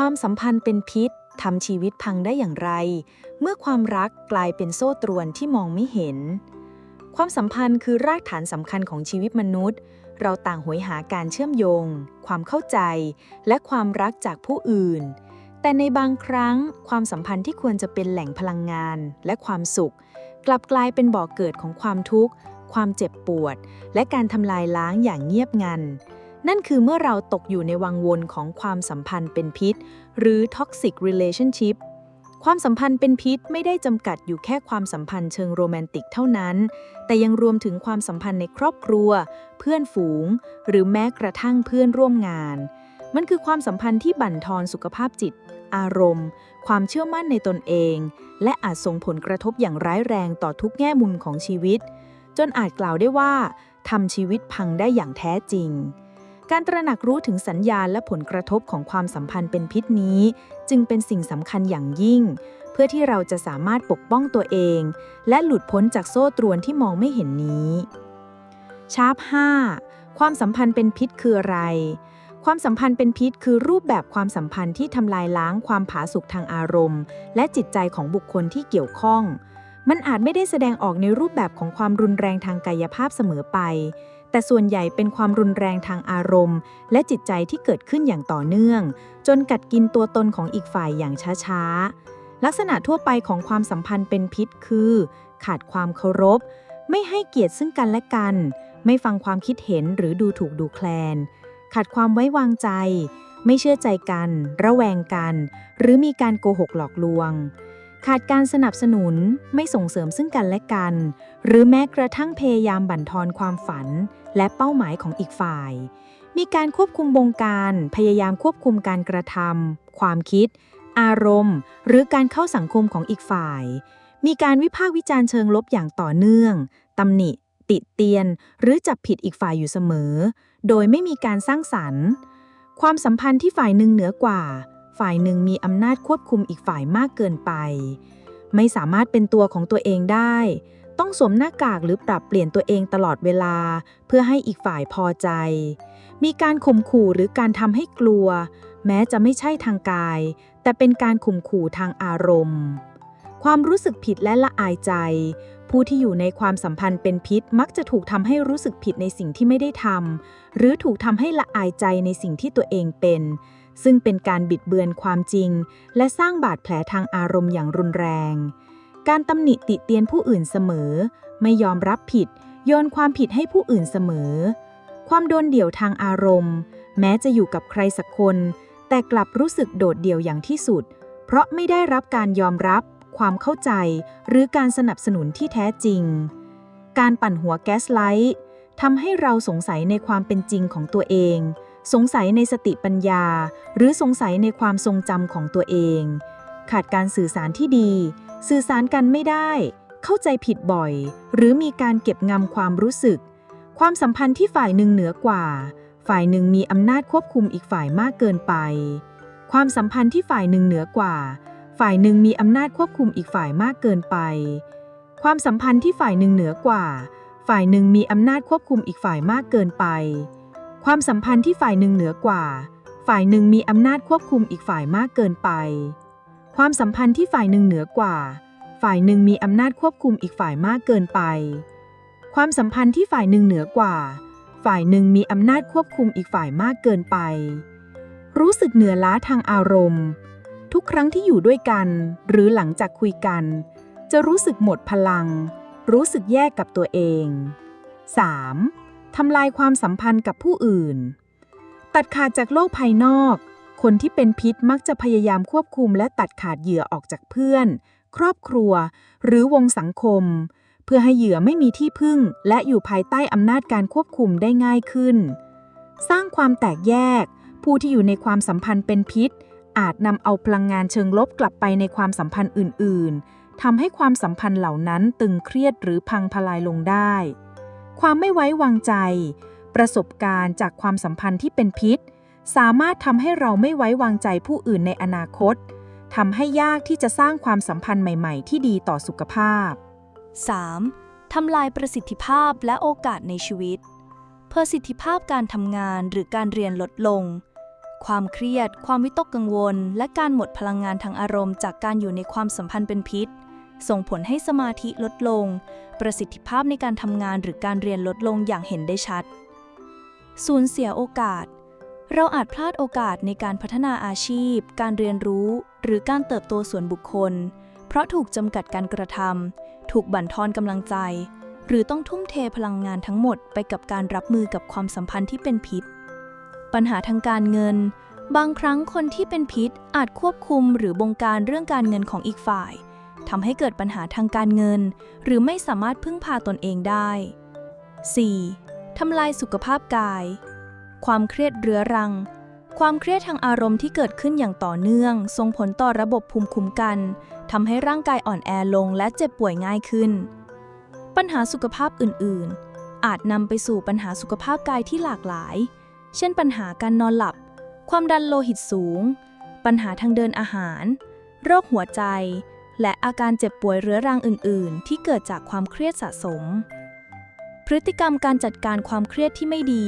ความสัมพันธ์เป็นพิษทำชีวิตพังได้อย่างไร เมื่อความรักกลายเป็นโซ่ตรวนที่มองไม่เห็น ความสัมพันธ์คือรากฐานสำคัญของชีวิตมนุษย์ เราต่างหวยหาการเชื่อมโยง ความเข้าใจ และความรักจากผู้อื่น แต่ในบางครั้ง ความสัมพันธ์ที่ควรจะเป็นแหล่งพลังงานและความสุข กลับกลายเป็นบ่อกเกิดของความทุกข์ ความเจ็บปวด และการทำลายล้างอย่างเงียบงัน นั่นคือเมื่อเราตกอยู่ในวังวนของความสัมพันธ์เป็นพิษ หรือ toxic relationship ความสัมพันธ์เป็นพิษไม่ได้จำกัดอยู่แค่ความสัมพันธ์เชิงโรแมนติกเท่านั้น แต่ยังรวมถึงความสัมพันธ์ในครอบครัว เพื่อนฝูง หรือแม้กระทั่งเพื่อนร่วมงาน มันคือความสัมพันธ์ที่บั่นทอนสุขภาพจิต อารมณ์ ความเชื่อมั่นในตนเอง และอาจส่งผลกระทบอย่างร้ายแรงต่อทุกแง่มุมของชีวิต จนอาจกล่าวได้ว่าทำชีวิตพังได้อย่างแท้จริง การตระหนักรู้ถึงสัญญาณและผลกระทบของความสัมพันธ์เป็นพิษนี้ จึงเป็นสิ่งสำคัญอย่างยิ่ง เพื่อที่เราจะสามารถปกป้องตัวเอง และหลุดพ้นจากโซ่ตรวนที่มองไม่เห็นนี้ชาร์ป5ความสัมพันธ์เป็นพิษคืออะไร ความสัมพันธ์เป็นพิษคือรูปแบบความสัมพันธ์ที่ทำลายล้างความผาสุกทางอารมณ์ และจิตใจของบุคคลที่เกี่ยวข้อง มันอาจไม่ได้แสดงออกในรูปแบบของความรุนแรงทางกายภาพเสมอไป แต่ส่วนใหญ่เป็นความรุนแรงทางอารมณ์ และจิตใจที่เกิดขึ้นอย่างต่อเนื่อง จนกัดกินตัวตนของอีกฝ่ายอย่างช้าๆ ลักษณะทั่วไปของความสัมพันธ์เป็นพิษคือ ขาดความเคารพ ไม่ให้เกียรติซึ่งกันและกัน ไม่ฟังความคิดเห็นหรือดูถูกดูแคลน ขาดความไว้วางใจ ไม่เชื่อใจกัน ระแวงกัน หรือมีการโกหกหลอกลวง ขาดการสนับสนุนไม่ส่งเสริมซึ่งกันและกัน หรือแม้กระทั่งพยายามบั่นทอนความฝัน และเป้าหมายของอีกฝ่าย มีการควบคุมบงการ พยายามควบคุมการกระทำความคิด อารมณ์ หรือการเข้าสังคมของอีกฝ่าย มีการวิพากษ์วิจารณ์เชิงลบอย่างต่อเนื่องตำหนิ ติเตียน หรือจับผิดอีกฝ่ายอยู่เสมอ โดยไม่มีการสร้างสรรค์ ความสัมพันธ์ที่ฝ่ายหนึ่งเหนือกว่า ฝ่ายหนึ่งมีอำนาจควบคุมอีกฝ่ายมากเกินไป ไม่สามารถเป็นตัวของตัวเองได้ ต้องสวมหน้ากากหรือปรับเปลี่ยนตัวเองตลอดเวลา เพื่อให้อีกฝ่ายพอใจ มีการข่มขู่หรือการทำให้กลัว แม้จะไม่ใช่ทางกาย แต่เป็นการข่มขู่ทางอารมณ์ ความรู้สึกผิดและละอายใจ ผู้ที่อยู่ในความสัมพันธ์เป็นพิษมักจะถูกทำให้รู้สึกผิดในสิ่งที่ไม่ได้ทำหรือถูกทำให้ละอายใจในสิ่งที่ตัวเองเป็น ซึ่งเป็นการบิดเบือนความจริง และสร้างบาดแผลทางอารมณ์อย่างรุนแรง การตำหนิติเตียนผู้อื่นเสมอ ไม่ยอมรับผิด โยนความผิดให้ผู้อื่นเสมอ ความโดนเดี่ยวทางอารมณ์ แม้จะอยู่กับใครสักคน แต่กลับรู้สึกโดดเดี่ยวอย่างที่สุด เพราะไม่ได้รับการยอมรับ ความเข้าใจ หรือการสนับสนุนที่แท้จริง การปั่นหัวแก๊สไลท์ทำให้เราสงสัยในความเป็นจริงของตัวเอง สงสัยในสติปัญญา หรือสงสัยในความทรงจำของตัวเอง ขาดการสื่อสารที่ดี สื่อสารกันไม่ได้ เข้าใจผิดบ่อย หรือมีการเก็บงำความรู้สึก ความสัมพันธ์ที่ฝ่ายหนึ่งเหนือกว่า ฝ่ายหนึ่งมีอำนาจควบคุมอีกฝ่ายมากเกินไป ความสัมพันธ์ที่ฝ่ายหนึ่งเหนือกว่า ฝ่ายหนึ่งมีอำนาจควบคุมอีกฝ่ายมากเกินไป ความสัมพันธ์ที่ฝ่ายหนึ่งเหนือกว่า ฝ่ายหนึ่งมีอำนาจควบคุมอีกฝ่ายมากเกินไป ความสัมพันธ์ที่ฝ่ายหนึ่งเหนือกว่า ฝ่ายหนึ่งมีอำนาจควบคุมอีกฝ่ายมากเกินไป ความสัมพันธ์ที่ฝ่ายหนึ่งเหนือกว่า ฝ่ายหนึ่งมีอำนาจควบคุมอีกฝ่ายมากเกินไป ความสัมพันธ์ที่ฝ่ายหนึ่งเหนือกว่า ฝ่ายหนึ่งมีอำนาจควบคุมอีกฝ่ายมากเกินไป รู้สึกเหนือล้าทางอารมณ์ ทุกครั้งที่อยู่ด้วยกัน หรือหลังจากคุยกัน จะรู้สึกหมดพลัง รู้สึกแยกกับตัวเอง 3. ทำลายความสัมพันธ์กับผู้อื่น ตัดขาดจากโลกภายนอก คนที่เป็นพิษมักจะพยายามควบคุมและตัดขาดเหยื่อออกจากเพื่อน ครอบครัว หรือวงสังคม เพื่อให้เหยื่อไม่มีที่พึ่ง และอยู่ภายใต้อำนาจการควบคุมได้ง่ายขึ้น สร้างความแตกแยก ผู้ที่อยู่ในความสัมพันธ์เป็นพิษ อาจนำเอาพลังงานเชิงลบกลับไปในความสัมพันธ์อื่น ๆทำให้ความสัมพันธ์เหล่านั้นตึงเครียดหรือพังทลายลงได้ ความไม่ไว้วางใจ ประสบการณ์จากความสัมพันธ์ที่เป็นพิษ สามารถทำให้เราไม่ไว้วางใจผู้อื่นในอนาคตทำให้ยากที่จะสร้างความสัมพันธ์ใหม่ ๆ ที่ดีต่อสุขภาพ 3. ทำลายประสิทธิภาพและโอกาสในชีวิต ประสิทธิภาพการทำงานหรือการเรียนลดลง ความเครียด ความวิตกกังวล และการหมดพลังงานทางอารมณ์ จากการอยู่ในความสัมพันธ์เป็นพิษ ส่งผลให้สมาธิลดลง ประสิทธิภาพในการทำงานหรือการเรียนลดลงอย่างเห็นได้ชัด สูญเสียโอกาส เราอาจพลาดโอกาสในการพัฒนาอาชีพ การเรียนรู้ หรือการเติบโตส่วนบุคคล เพราะถูกจำกัดการกระทำถูกบั่นทอนกำลังใจ หรือต้องทุ่มเทพลังงานทั้งหมดไปกับการรับมือกับความสัมพันธ์ที่เป็นพิษ ปัญหาทางการเงินบางครั้งคนที่เป็นพิษอาจควบคุมหรือบงการเรื่องการเงินของอีกฝ่าย ทำให้เกิดปัญหาทางการเงิน หรือไม่สามารถพึ่งพาตนเองได้ 4. ทำลายสุขภาพกาย ความเครียดเรื้อรัง ความเครียดทางอารมณ์ที่เกิดขึ้นอย่างต่อเนื่อง ส่งผลต่อระบบภูมิคุ้มกันทำให้ร่างกายอ่อนแอลงและเจ็บป่วยง่ายขึ้น ปัญหาสุขภาพอื่น ๆ อาจนำไปสู่ปัญหาสุขภาพกายที่หลากหลาย เช่นปัญหาการนอนหลับ ความดันโลหิตสูง ปัญหาทางเดินอาหาร โรคหัวใจ และอาการเจ็บป่วยเรื้อรังอื่น ๆ ที่เกิดจากความเครียดสะสม พฤติกรรมการจัดการความเครียดที่ไม่ดี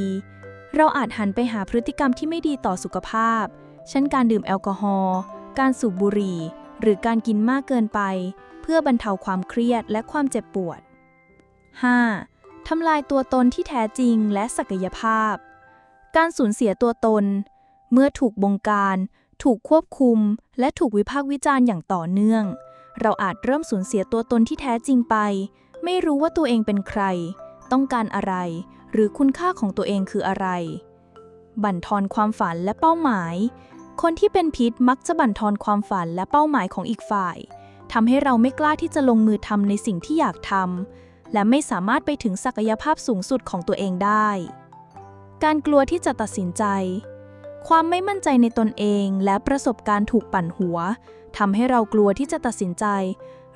เราอาจหันไปหาพฤติกรรมที่ไม่ดีต่อสุขภาพ เช่นการดื่มแอลกอฮอล์ การสูบบุหรี่ หรือการกินมากเกินไป เพื่อบรรเทาความเครียดและความเจ็บปวด 5. ทำลายตัวตนที่แท้จริงและศักยภาพ การสูญเสียตัวตน เมื่อถูกบงการ ถูกควบคุม และถูกวิพากษ์วิจารณ์อย่างต่อเนื่อง เราอาจเริ่มสูญเสียตัวตนที่แท้จริงไป ไม่รู้ว่าตัวเองเป็นใคร ต้องการอะไร หรือคุณค่าของตัวเองคืออะไร บั่นทอนความฝันและเป้าหมาย คนที่เป็นพิษมักจะบั่นทอนความฝันและเป้าหมายของอีกฝ่ายทำให้เราไม่กล้าที่จะลงมือทำในสิ่งที่อยากทำและไม่สามารถไปถึงศักยภาพสูงสุดของตัวเองได้ การกลัวที่จะตัดสินใจ ความไม่มั่นใจในตนเองและประสบการณ์ถูกปั่นหัวทำให้เรากลัวที่จะตัดสินใจ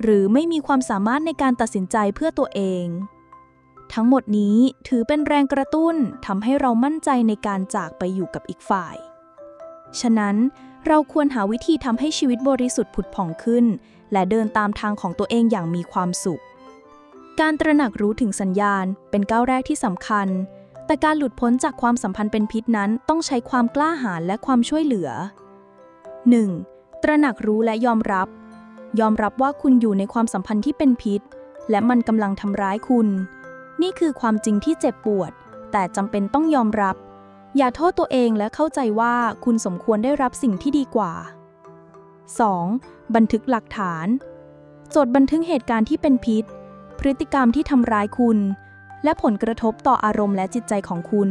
หรือไม่มีความสามารถในการตัดสินใจเพื่อตัวเอง ทั้งหมดนี้ถือเป็นแรงกระตุ้นทำให้เรามั่นใจในการจากไปอยู่กับอีกฝ่าย ฉะนั้นเราควรหาวิธีทำให้ชีวิตบริสุทธิ์ผุดผ่องขึ้น และเดินตามทางของตัวเองอย่างมีความสุข การตระหนักรู้ถึงสัญญาณเป็นก้าวแรกที่สำคัญ แต่การหลุดพ้นจากความสัมพันธ์เป็นพิษนั้นต้องใช้ความกล้าหาญและความช่วยเหลือ 1. ตระหนักรู้และยอมรับ ยอมรับว่าคุณอยู่ในความสัมพันธ์ที่เป็นพิษ และมันกำลังทำร้ายคุณ นี่คือความจริงที่เจ็บปวด แต่จำเป็นต้องยอมรับ อย่าโทษตัวเองและเข้าใจว่าคุณสมควรได้รับสิ่งที่ดีกว่า 2. บันทึกหลักฐาน จดบันทึกเหตุการณ์ที่เป็นพิษ พฤติกรรมที่ทำร้ายคุณ และผลกระทบต่ออารมณ์และจิตใจของคุณ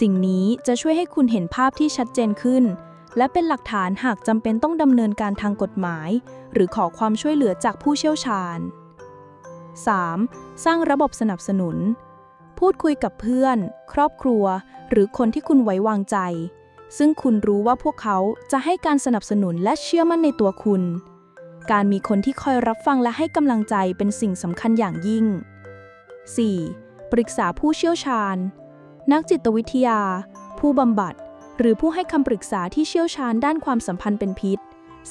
สิ่งนี้จะช่วยให้คุณเห็นภาพที่ชัดเจนขึ้น และเป็นหลักฐานหากจำเป็นต้องดำเนินการทางกฎหมาย หรือขอความช่วยเหลือจากผู้เชี่ยวชาญ 3. สร้างระบบสนับสนุน พูดคุยกับเพื่อน ครอบครัว หรือคนที่คุณไว้วางใจ ซึ่งคุณรู้ว่าพวกเขาจะให้การสนับสนุนและเชื่อมั่นในตัวคุณ การมีคนที่คอยรับฟังและให้กำลังใจเป็นสิ่งสำคัญอย่างยิ่ง 4. ปรึกษาผู้เชี่ยวชาญ นักจิตวิทยา ผู้บำบัด หรือผู้ให้คำปรึกษาที่เชี่ยวชาญด้านความสัมพันธ์เป็นพิษ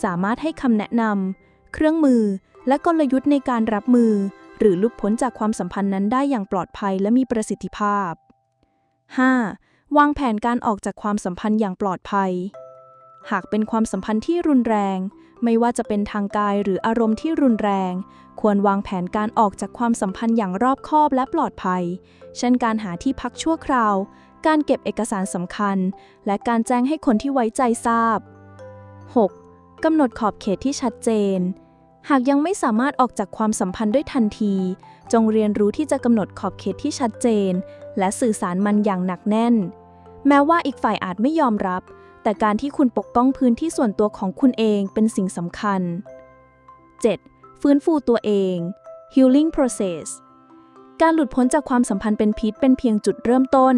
สามารถให้คำแนะนำเครื่องมือ และกลยุทธ์ในการรับมือ หรือลุดพ้นจากความสัมพันธ์นั้นได้อย่างปลอดภัยและมีประสิทธิภาพ 5. วางแผนการออกจากความสัมพันธ์อย่างปลอดภัย หากเป็นความสัมพันธ์ที่รุนแรง ไม่ว่าจะเป็นทางกายหรืออารมณ์ที่รุนแรง ควรวางแผนการออกจากความสัมพันธ์อย่างรอบคอบและปลอดภัย เช่นการหาที่พักชั่วคราว การเก็บเอกสารสำคัญ และการแจ้งให้คนที่ไว้ใจทราบ 6. กำหนดขอบเขตที่ชัดเจน หากยังไม่สามารถออกจากความสัมพันธ์ด้วยทันที จงเรียนรู้ที่จะกำหนดขอบเขตที่ชัดเจน และสื่อสารมันอย่างหนักแน่น แม้ว่าอีกฝ่ายอาจไม่ยอมรับ แต่การที่คุณปกป้องพื้นที่ส่วนตัวของคุณเองเป็นสิ่งสำคัญ 7. ฟื้นฟูตัวเอง healing process การหลุดพ้นจากความสัมพันธ์เป็นพิษเป็นเพียงจุดเริ่มต้น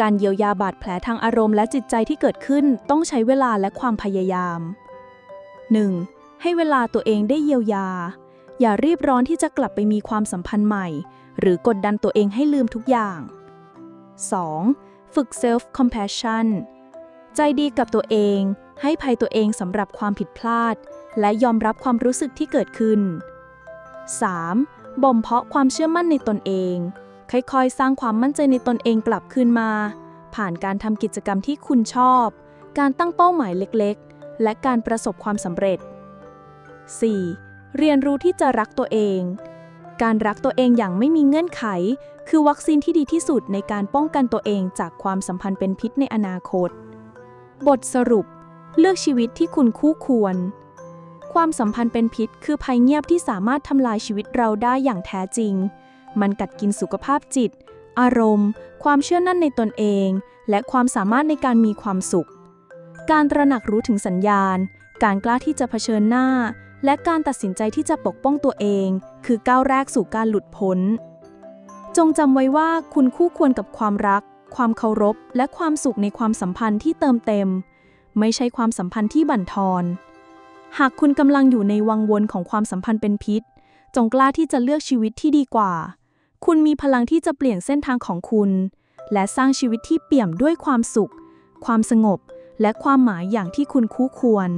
การเยียวยาบาดแผลทางอารมณ์และจิตใจที่เกิดขึ้นต้องใช้เวลาและความพยายาม 1. ให้เวลาตัวเองได้เยียวยา อย่ารีบร้อนที่จะกลับไปมีความสัมพันธ์ใหม่ หรือกดดันตัวเองให้ลืมทุกอย่าง 2. ฝึก self compassion ใจดีกับตัวเอง ให้ภัยตัวเองสำหรับความผิดพลาด และยอมรับความรู้สึกที่เกิดขึ้น 3. บ่มเพาะความเชื่อมั่นในตนเอง ค่อยๆ สร้างความมั่นใจในตนเองกลับคืนมา ผ่านการทำกิจกรรมที่คุณชอบ การตั้งเป้าหมายเล็กๆ และการประสบความสำเร็จ 4. เรียนรู้ที่จะรักตัวเอง การรักตัวเองอย่างไม่มีเงื่อนไข คือวัคซีนที่ดีที่สุดในการป้องกันตัวเองจากความสัมพันธ์เป็นพิษในอนาคต บทสรุป เลือกชีวิตที่คุณคู่ควร ความสัมพันธ์เป็นพิษ คือภัยเงียบที่สามารถทำลายชีวิตเราได้อย่างแท้จริง มันกัดกินสุขภาพจิต อารมณ์ ความเชื่อมั่นในตนเอง และความสามารถในการมีความสุข การตระหนักรู้ถึงสัญญาณ การกล้าที่จะเผชิญหน้า และการตัดสินใจที่จะปกป้องตัวเอง คือก้าวแรกสู่การหลุดพ้น จงจำไว้ว่าคุณคู่ควรกับความรัก ความเคารพ และความสุขในความสัมพันธ์ที่เติมเต็ม ไม่ใช่ความสัมพันธ์ที่บั่นทอน หากคุณกำลังอยู่ในวังวนของความสัมพันธ์เป็นพิษ จงกล้าที่จะเลือกชีวิตที่ดีกว่า คุณมีพลังที่จะเปลี่ยนเส้นทางของคุณ และสร้างชีวิตที่เปี่ยมด้วยความสุข ความสงบ และความหมายอย่างที่คุณคู่ควร